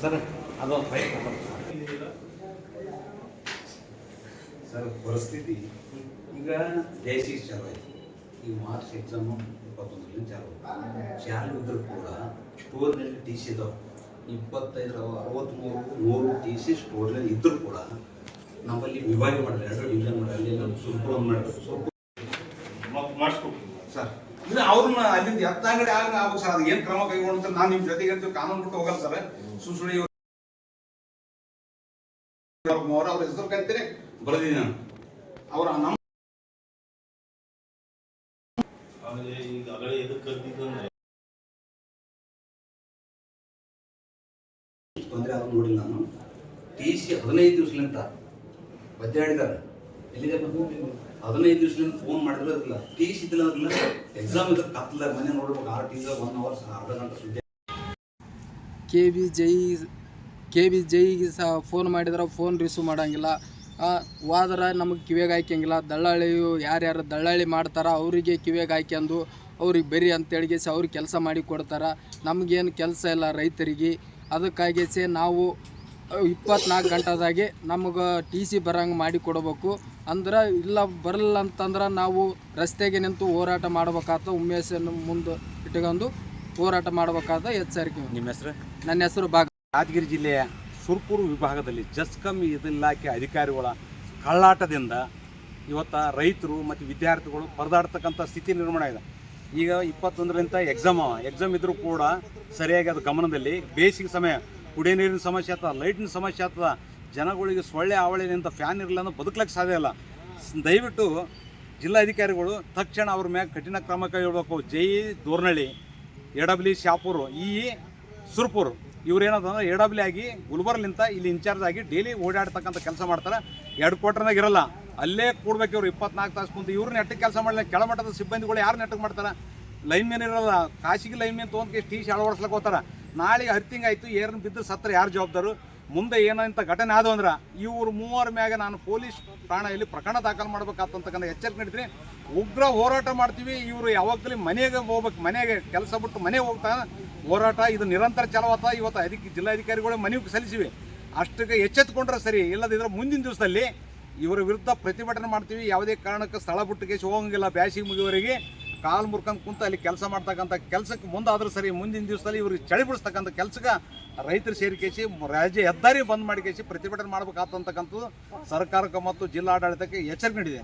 Sir ಅದೊಂದು ಪ್ರಯತ್ನ sir ಪರಿಸ್ಥಿತಿ ಈಗ ದೇಶಿ ಚಾಲು ಆಯ್ತು. ಈ ಮಾರ್ಚ್ ಎಕ್ಸಾಮು ಇಪ್ಪತ್ತೊಂದರಲ್ಲಿ ಚಾಲು ಆಯ್ತು. ಚಾಲು ಇದ್ರೂ ಕೂಡ ಸ್ಟೋರ್ನಲ್ಲಿ ಟಿ ಸಿ ಇದಾವೆ ಇಪ್ಪತ್ತೈದರ ಅರವತ್ತ್ಮೂರು ನೂರು ಟಿ ಸಿ ಸ್ಟೋರ್ನಲ್ಲಿ ಇದ್ದರೂ ಕೂಡ ನಮ್ಮಲ್ಲಿ ವಿಭಾಗ ಮಾಡಿದ್ರೆ ಎರಡು ಡಿವಿಷನ್ ಮಾಡಿ ಅಲ್ಲಿ ನಮ್ಮ ಸುರ್ಪುರ ಮಾಡಬೇಕು. ಸುರ್ಪುರ ಮಾಡಿಸ್ಕೊಡ್ತೀನಿ. ಸರ್ ಅಂದ್ರೆ ಅವ್ರನ್ನ ಅಲ್ಲಿಂದ ಎತ್ತಾಗಡೆ ಆಗ ನಾವು ಸರ್ ಅದು ಏನ್ ಕ್ರಮ ಕೈಗೊಂಡು ನಾನು ನಿಮ್ ಜೊತೆಗೆ ಅಂತ ಕಾನೂನು ಬಿಟ್ಟು ಹೋಗಲ್ಲ ಸರ್. ಸುಸುಳಿ ಅವ್ರ ಅವ್ರ ಹೆಸರು ಕರಿತೀರಿ? ಬರೆದಿದ್ದೀನಿ ನಾನು. ಅವ್ರ ನಮ್ಮ ಆಮೇಲೆ ಈಗ ಆಗಲೇ ಎದಕ್ಕೆ ಕರೆದಿದ್ದು ಅಂದ್ರೆ? ತೊಂದರೆ ಆದ್ರೂ ನೋಡಿಲ್ಲ ನಾನು. ಟಿ ಸಿ ಹದಿನೈದು ದಿವಸಲಿಂತ ಬದ್ದಾಡಿದ್ದಾರೆ ಎಲ್ಲಿದೆ ಬಂದು ಹದಿನೈದು ದಿವಸಲಿಂದ ಫೋನ್ ಮಾಡಿದ್ರೆ ಅದಿಲ್ಲ ಟಿ ಸಿ ಇದ್ದಿಲ್ಲ ಅದಿಲ್ಲ ಎಕ್ಸಾಮ್ ಇದ್ರೆ ಕತ್ತಲಾಗ ಮನೆ ನೋಡ್ಬೇಕು. ಆರು ಟಿ ಒನ್ ಅವರ್ ಅರ್ಧ ಗಂಟೆ ಸುದ್ದಿ. K B J K B ಜೈಗೆ ಸಹ ಫೋನ್ ಮಾಡಿದ್ರೆ ಫೋನ್ ರಿಸೀವ್ ಮಾಡಂಗಿಲ್ಲ. ಹೋದ್ರೆ ನಮಗೆ ಕಿವಿಯಾಗ ಹಾಕ್ಯಂಗಿಲ್ಲ. ದಳ್ಳಾಳಿಯು ಯಾರ್ಯಾರು ದಳ್ಳಾಳಿ ಮಾಡ್ತಾರ, ಅವರಿಗೆ ಕಿವಿಯಾಗ ಹಾಕ್ಯಂದು ಅವ್ರಿಗೆ ಬರಿ ಅಂತೇಳಿಗೆಸಿ ಅವ್ರಿಗೆ ಕೆಲಸ ಮಾಡಿ ಕೊಡ್ತಾರೆ. ನಮಗೇನು ಕೆಲಸ ಇಲ್ಲ ರೈತರಿಗೆ. ಅದಕ್ಕಾಗಿಸಿ ನಾವು ಇಪ್ಪತ್ನಾಲ್ಕು ಗಂಟೆದಾಗೆ ನಮಗೆ ಟಿ ಸಿ ಬರಂಗೆ ಮಾಡಿ ಕೊಡಬೇಕು. ಅಂದ್ರೆ ಇಲ್ಲ ಬರಲ್ಲ ಅಂತಂದ್ರೆ ನಾವು ರಸ್ತೆಗೆ ನಿಂತು ಹೋರಾಟ ಮಾಡ್ಬೇಕಾದ ಉಮೇಶನ್ನು ಮುಂದೆ ಇಟ್ಕೊಂಡು ಹೋರಾಟ ಮಾಡ್ಬೇಕಾದ ಎಚ್ಚರಿಕೆ. ನಿಮ್ಮ ಹೆಸರು? ನನ್ನ ಹೆಸರು ಭಾಗ ಯಾದಗಿರಿ ಜಿಲ್ಲೆಯ ಸುರ್ಪುರ್ ವಿಭಾಗದಲ್ಲಿ ಜಸ್ಕಮ್ ಇಲಾಖೆ ಅಧಿಕಾರಿಗಳ ಕಳ್ಳಾಟದಿಂದ ಇವತ್ತು ರೈತರು ಮತ್ತು ವಿದ್ಯಾರ್ಥಿಗಳು ಪರದಾಡ್ತಕ್ಕಂಥ ಸ್ಥಿತಿ ನಿರ್ಮಾಣ ಇದೆ ಈಗ ಇಪ್ಪತ್ತೊಂದರಿಂದ ಎಕ್ಸಾಮ್ ಎಕ್ಸಾಮ್ ಇದ್ದರೂ ಕೂಡ ಸರಿಯಾಗಿ ಅದು ಗಮನದಲ್ಲಿ ಬೇಸಿಗೆ ಸಮಯ ಕುಡಿಯ ನೀರಿನ ಸಮಸ್ಯೆ ಆಗ್ತದೆ ಲೈಟಿನ ಸಮಸ್ಯೆ ಆಗ್ತದ ಜನಗಳಿಗೆ ಸೊಳ್ಳೆ ಆವಳಿನಿಂದ ಫ್ಯಾನ್ ಇರಲಿಲ್ಲ ಬದುಕಲಿಕ್ಕೆ ಸಾಧ್ಯ ಇಲ್ಲ. ದಯವಿಟ್ಟು ಜಿಲ್ಲಾಧಿಕಾರಿಗಳು ತಕ್ಷಣ ಅವ್ರ ಮ್ಯಾಗ ಕಠಿಣ ಕ್ರಮ ಕೈಗೊಳ್ಬೇಕು. ಜೈ ದೋರ್ನಳ್ಳಿ, ಎಡಬ್ಲಿ ಶಾಪೂರು, ಈ ಸುರ್ಪುರ್. ಇವ್ರು ಏನಂತಂದ್ರೆ ಎಡಬ್ಲಿ ಆಗಿ ಗುಲ್ಬರ್ಲಿಂತ ಇಲ್ಲಿ ಇನ್ಚಾರ್ಜ್ ಆಗಿ ಡೈಲಿ ಓಡಾಡ್ತಕ್ಕಂಥ ಕೆಲಸ ಮಾಡ್ತಾರೆ. ಎರಡು ಕ್ವಾರ್ಟರ್ನಾಗ ಇರಲ್ಲ. ಅಲ್ಲೇ ಕೂಡ್ಬೇಕು ಇವ್ರು ಇಪ್ಪತ್ನಾಲ್ಕು ತಾಸು ಕುಂತು. ಇವ್ರು ನೆಟ್ಟಗೆ ಕೆಲಸ ಮಾಡಲಿಲ್ಲ. ಕೆಳಮಟ್ಟದ ಸಿಬ್ಬಂದಿಗಳು ಯಾರು ನೆಟ್ಟಗೆ ಮಾಡ್ತಾರೆ? ಲೈನ್ ಮೇನ್ ಇರಲ್ಲ. ಖಾಸಗಿ ಲೈನ್ ಮೇನ್ ತೊಗೊಂಡು ಟಿ ಸಿ ಅಳವಡಿಸ್ಲಕ್ಕೆ ಹೋಗ್ತಾರೆ. ನಾಳೆಗೆ ಹರ್ತಿಂಗ್ ಆಯಿತು. ಏರ್ನ ಬಿದ್ದು ಸತ್ರ ಯಾರು ಜವಾಬ್ದಾರು? ಮುಂದೆ ಏನಂತ ಘಟನೆ ಆದವು ಅಂದ್ರೆ ಇವರು ಮೂವರ ಮ್ಯಾಗ ನಾನು ಪೊಲೀಸ್ ಠಾಣೆಯಲ್ಲಿ ಪ್ರಕರಣ ದಾಖಲು ಮಾಡ್ಬೇಕಾಗ್ತಕ್ಕಂಥ ಎಚ್ಚರಿಕೆ ನೀಡಿದ್ರಿ. ಉಗ್ರ ಹೋರಾಟ ಮಾಡ್ತೀವಿ, ಇವರು ಯಾವಾಗಲೂ ಮನೆಗೆ ಹೋಗ್ಬೇಕು, ಮನೆಗೆ ಕೆಲಸ ಬಿಟ್ಟು ಮನೆಗೆ ಹೋಗ್ತಾ ಹೋರಾಟ, ಇದು ನಿರಂತರ ಚಲವತ್ತ ಇವತ್ತು ಅದಕ್ಕೆ ಜಿಲ್ಲಾಧಿಕಾರಿಗಳು ಮನವಿ ಸಲ್ಲಿಸಿವೆ. ಅಷ್ಟಕ್ಕೆ ಎಚ್ಚೆತ್ತುಕೊಂಡ್ರೆ ಸರಿ, ಇಲ್ಲದಿದ್ರೆ ಮುಂದಿನ ದಿವಸದಲ್ಲಿ ಇವರ ವಿರುದ್ಧ ಪ್ರತಿಭಟನೆ ಮಾಡ್ತೀವಿ. ಯಾವುದೇ ಕಾರಣಕ್ಕೆ ಸ್ಥಳ ಬಿಟ್ಟು ಕೇಸಿ ಹೋಗಂಗಿಲ್ಲ. ಬ್ಯಾಸಿಗೆ ಮುಗಿಯುವವರೆಗೆ ಕಾಲು ಮುರ್ಕೊಂಡು ಕುಂತ ಅಲ್ಲಿ ಕೆಲಸ ಮಾಡ್ತಕ್ಕಂಥ ಕೆಲಸಕ್ಕೆ ಮುಂದಾದ್ರೂ ಸರಿ, ಮುಂದಿನ ದಿವಸದಲ್ಲಿ ಇವ್ರಿಗೆ ಚಳಿ ಬಿಡಿಸ್ತಕ್ಕಂಥ ಕೆಲಸಕ್ಕೆ ರೈತರು ಸೇರಿಕೇಸಿ ರಾಜ್ಯ ಹೆದ್ದಾರಿ ಬಂದ್ ಮಾಡಿಕೇಸಿ ಪ್ರತಿಭಟನೆ ಮಾಡಬೇಕಾದಂತಕ್ಕಂಥದ್ದು ಸರ್ಕಾರಕ್ಕೆ ಮತ್ತು ಜಿಲ್ಲಾಡಳಿತಕ್ಕೆ ಎಚ್ಚರಿಕೆ ನೀಡಿದೆ.